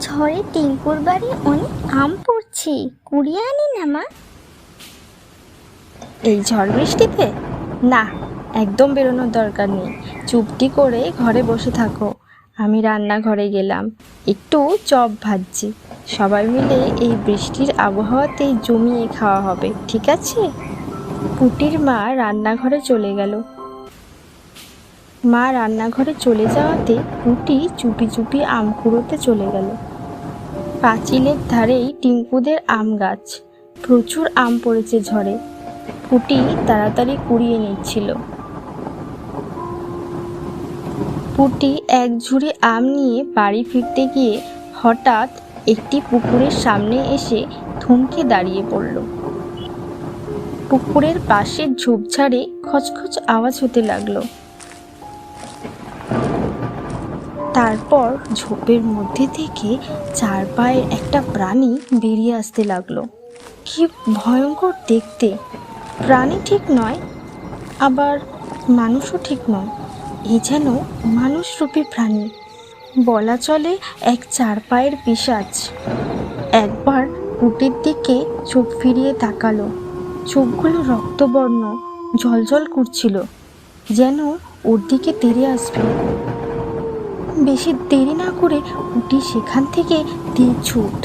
ঝড়ে টিঙ্কুর বাড়ি অনেক আম পড়ছে। কুড়িয়ে আনি না, মা। এই ঝড় বৃষ্টিতে? না, একদম বেরোনোর দরকার নেই। চুপটি করে ঘরে বসে থাকো। আমি রান্নাঘরে গেলাম। একটু চপ ভাজছি। সবাই মিলে এই বৃষ্টির আবহাওয়াতে জমিয়ে খাওয়া হবে, ঠিক আছে? পুটির মা রান্নাঘরে চলে গেল। মা রান্নাঘরে চলে যাওয়াতে পুটি চুপি চুপি আম কুড়োতে চলে গেল। পাঁচিলের ধারেই টিঙ্কুদের আম গাছ। প্রচুর আম পড়েছে ঝড়ে। পুটি তাড়াতাড়ি কুড়িয়ে নিচ্ছিল। পুটি এক ঝুড়ি আম নিয়ে বাড়ি ফিরতে গিয়ে হঠাৎ একটি পুকুরের সামনে এসে থমকে দাঁড়িয়ে পড়ল। পুকুরের পাশের ঝোপঝাড়ে খচখচ আওয়াজ হতে লাগল। তারপর ঝোপের মধ্যে থেকে চার পায়ের একটা প্রাণী বেরিয়ে আসতে লাগল। কি ভয়ঙ্কর দেখতে। প্রাণী ঠিক নয়, আবার মানুষও ঠিক নয়। এ যেন মানুষরূপী প্রাণী। বলা চলে এক চার পায়ের পিশাচ। একবার পুটির দিকে চোখ ফিরিয়ে তাকালো। চোখগুলো রক্তবর্ণ জলজল করছিল। যেন ওর দিকে তেড়ে আসবে। বেশি দেরি না করে উঠে সেখান থেকে দিয়ে ছুট